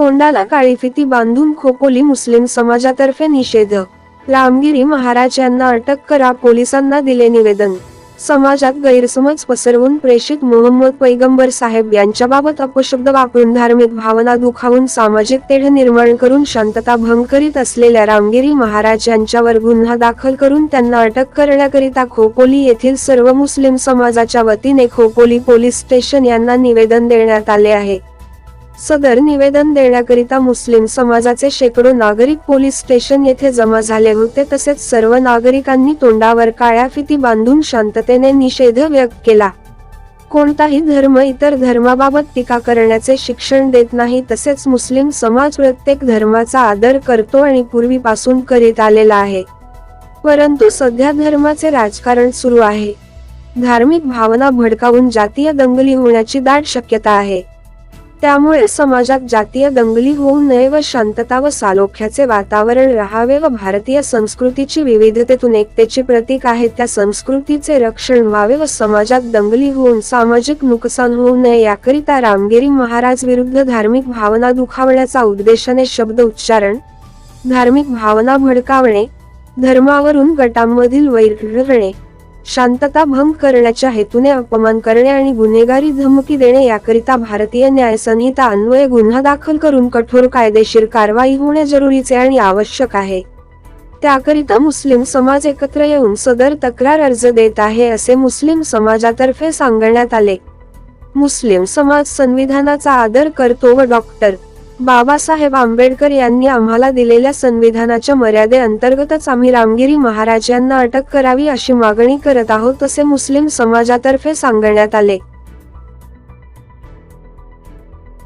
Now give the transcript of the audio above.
तोंडाला काळी फिती बांधून खोपोली मुस्लिम समाजातर्फे निषेध. रामगिरी महाराज यांना अटक करा पोलिसांना दिले निवेदन. समाजात गैरसमज पसरवून प्रेषित मोहम्मद पैगंबर साहेब यांच्याबाबत अपशब्द वापरून धार्मिक भावना दुखावून सामाजिक तेढ निर्माण करून शांतता भंग करीत असलेल्या रामगिरी महाराज यांच्यावर गुन्हा दाखल करून त्यांना अटक करण्याकरिता खोपोली येथील सर्व मुस्लिम समाजाच्या वतीने खोपोली पोलीस स्टेशन यांना निवेदन देण्यात आले आहे. सदर निवेदन देण्याकरिता मुस्लिम समाजाचे शेकडो नागरिक पोलीस स्टेशन येथे जमा झाले होते. तसेच सर्व नागरिकांनी तोंडावर काळ्या फिती बांधून शांततेने निषेध व्यक्त केला. कोणताही धर्म इतर धर्माबाबत टीका करण्याचे शिक्षण देत नाही. तसेच मुस्लिम समाज प्रत्येक धर्माचा आदर करतो आणि पूर्वीपासून करीत आलेला आहे. परंतु सध्या धर्माचे राजकारण सुरू आहे. धार्मिक भावना भडकावून जातीय दंगली होण्याची दाट शक्यता आहे. त्यामुळे समाजात जातीय दंगली होऊ नये व शांतता व सालोख्याचे वातावरण राहावे व भारतीय संस्कृतीची विविधतेतून एकतेचे प्रतीक आहे त्या संस्कृतीचे रक्षण व्हावे व समाजात दंगली होऊन सामाजिक नुकसान होऊ नये याकरिता रामगिरी महाराज विरुद्ध धार्मिक भावना दुखावण्याचा उद्देशाने शब्द उच्चारण धार्मिक भावना भडकावणे धर्मावरून गटांमधील वैर शांतता भंग करण्याच्या हेतूने अपमान करणे आणि गुन्हेगारी धमकी देणे याकरिता भारतीय न्याय संहिता अन्वये गुन्हा दाखल करून कठोर कायदेशीर कारवाई होणे जरुरीचे आणि आवश्यक आहे. त्याकरिता मुस्लिम समाज एकत्र येऊन सदर तक्रार अर्ज देत आहे असे मुस्लिम समाजातर्फे सांगण्यात आले. मुस्लिम समाज संविधानाचा आदर करतो व डॉक्टर बाबासाहेब आंबेडकर यांनी आम्हाला दिलेल्या संविधानाच्या मर्यादे अंतर्गतच आम्ही रामगिरी महाराज यांना अटक करावी अशी मागणी करत आहोत असे मुस्लिम समाजातर्फे सांगण्यात आले.